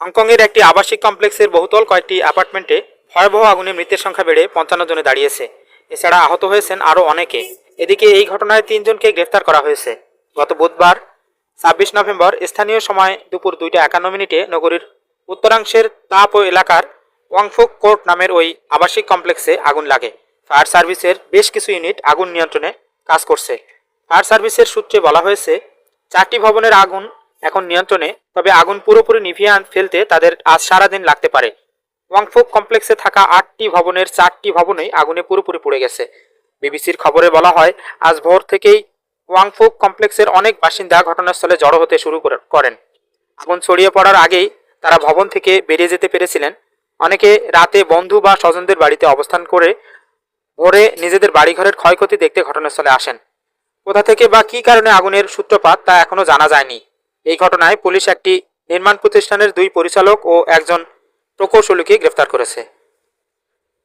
হংকংয়ের একটি আবাসিক কমপ্লেক্সের বহুতল কয়েকটি অ্যাপার্টমেন্টে ভয়াবহ আগুনে মৃতের সংখ্যা বেড়ে পঞ্চান্ন জনে দাঁড়িয়েছে। এছাড়া আহত হয়েছেন আরও অনেকে। এদিকে এই ঘটনায় তিনজনকে গ্রেফতার করা হয়েছে। গত বুধবার, ছাব্বিশ নভেম্বর, স্থানীয় সময় দুপুর দুইটা একান্ন মিনিটে নগরীর উত্তরাংশের তাপো এলাকার ওয়াংফুক কোর্ট নামের ওই আবাসিক কমপ্লেক্সে আগুন লাগে। ফায়ার সার্ভিসের বেশ কিছু ইউনিট আগুন নিয়ন্ত্রণে কাজ করছে। ফায়ার সার্ভিসের সূত্রে বলা হয়েছে, চারটি ভবনের আগুন এখন নিয়ন্ত্রণে, তবে আগুন পুরোপুরি নিভিয়ে ফেলতে তাদের আজ সারাদিন লাগতে পারে। ওয়াংফুক কমপ্লেক্সে থাকা আটটি ভবনের চারটি ভবনই আগুনে পুরোপুরি পুড়ে গেছে। বিবিসির খবরে বলা হয়, আজ ভোর থেকেই ওয়াংফুক কমপ্লেক্সের অনেক বাসিন্দা ঘটনাস্থলে জড়ো হতে শুরু করে- করেন। আগুন ছড়িয়ে পড়ার আগেই তারা ভবন থেকে বেরিয়ে যেতে পেরেছিলেন। অনেকে রাতে বন্ধু বা স্বজনদের বাড়িতে অবস্থান করে ভোরে নিজেদের বাড়িঘরের ক্ষয়ক্ষতি দেখতে ঘটনাস্থলে আসেন। কোথা থেকে বা কী কারণে আগুনের সূত্রপাত তা এখনও জানা যায়নি। এই ঘটনায় পুলিশ একটি নির্মাণ প্রতিষ্ঠানের দুই পরিচালক ও একজন প্রকৌশলীকে গ্রেফতার করেছে।